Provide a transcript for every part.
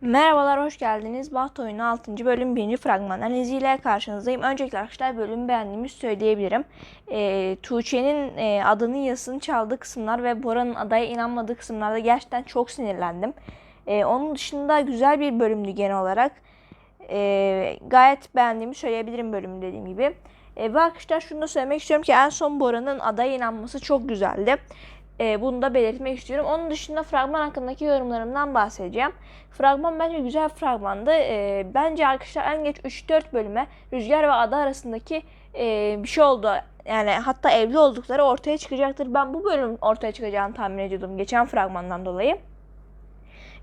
Merhabalar, hoş geldiniz. Baht Oyunu 6. bölüm 1. fragman analiziyle karşınızdayım. Öncelikle arkadaşlar bölümü beğendiğimi söyleyebilirim. E, Tuğçe'nin e, adının yazısını çaldığı kısımlar ve Bora'nın adaya inanmadığı kısımlarda gerçekten çok sinirlendim. E, onun dışında güzel bir bölümdü genel olarak. E, gayet beğendiğimi söyleyebilirim bölümü dediğim gibi. E, ve arkadaşlar şunu da söylemek istiyorum ki en son Bora'nın adaya inanması çok güzeldi. E, bunu da belirtmek istiyorum. Onun dışında fragman hakkındaki yorumlarımdan bahsedeceğim. Fragman bence güzel fragmandı. E, bence arkadaşlar en geç 3-4 bölüme Rüzgar ve Ada arasındaki e, bir şey oldu. Yani hatta evli oldukları ortaya çıkacaktır. Ben bu bölüm ortaya çıkacağını tahmin ediyordum geçen fragmandan dolayı.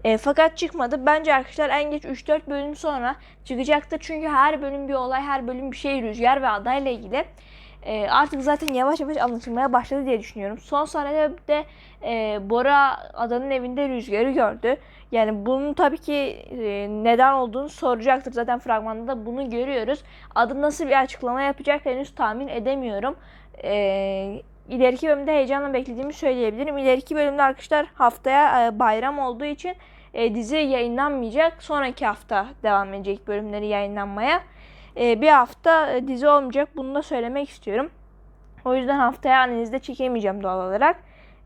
E, fakat çıkmadı. Bence arkadaşlar en geç 3-4 bölüm sonra çıkacaktır. Çünkü her bölüm bir olay, her bölüm bir şey Rüzgar ve Ada ile ilgili. E, artık zaten yavaş yavaş anlaşılmaya başladı diye düşünüyorum. Son sahnede de e, Bora adanın evinde Rüzgar'ı gördü. Yani bunun tabii ki e, neden olduğunu soracaktır. Zaten fragmanda da bunu görüyoruz. Adı nasıl bir açıklama yapacak henüz tahmin edemiyorum. E, ileriki bölümde heyecanla beklediğimi söyleyebilirim. İleriki bölümde arkadaşlar haftaya e, bayram olduğu için e, dizi yayınlanmayacak. Sonraki hafta devam edecek bölümleri yayınlanmaya. E, bir hafta e, dizi olmayacak. Bunu da söylemek istiyorum. O yüzden haftaya analizde çekemeyeceğim doğal olarak.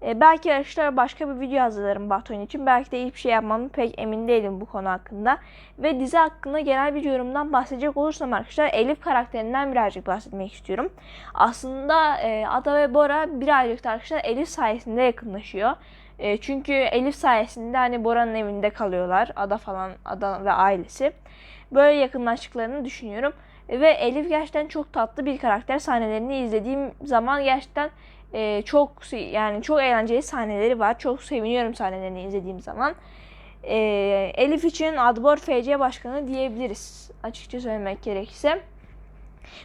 E, belki arkadaşlar başka bir video hazırlarım Batuhan için. Belki de hiçbir şey yapmam pek emin değilim bu konu hakkında. Ve dizi hakkında genel bir yorumdan bahsedecek olursam arkadaşlar Elif karakterinden birazcık bahsetmek istiyorum. Aslında e, Ada ve Bora birazcık da arkadaşlar Elif sayesinde yakınlaşıyor. E, çünkü Elif sayesinde hani Bora'nın evinde kalıyorlar. Ada falan, Ada ve ailesi. Böyle yakınlaştıklarını düşünüyorum. Ve Elif gerçekten çok tatlı bir karakter. Sahnelerini izlediğim zaman gerçekten e, çok yani çok eğlenceli sahneleri var. Çok seviniyorum sahnelerini izlediğim zaman. E, Elif için Adbor FC başkanı diyebiliriz. Açıkça söylemek gerekirse.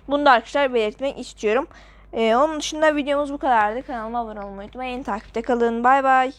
Bunu da arkadaşlar belirtmek istiyorum. E, onun dışında videomuz bu kadardı. Kanalıma abone olmayı unutmayın. Takipte kalın. Bay bay.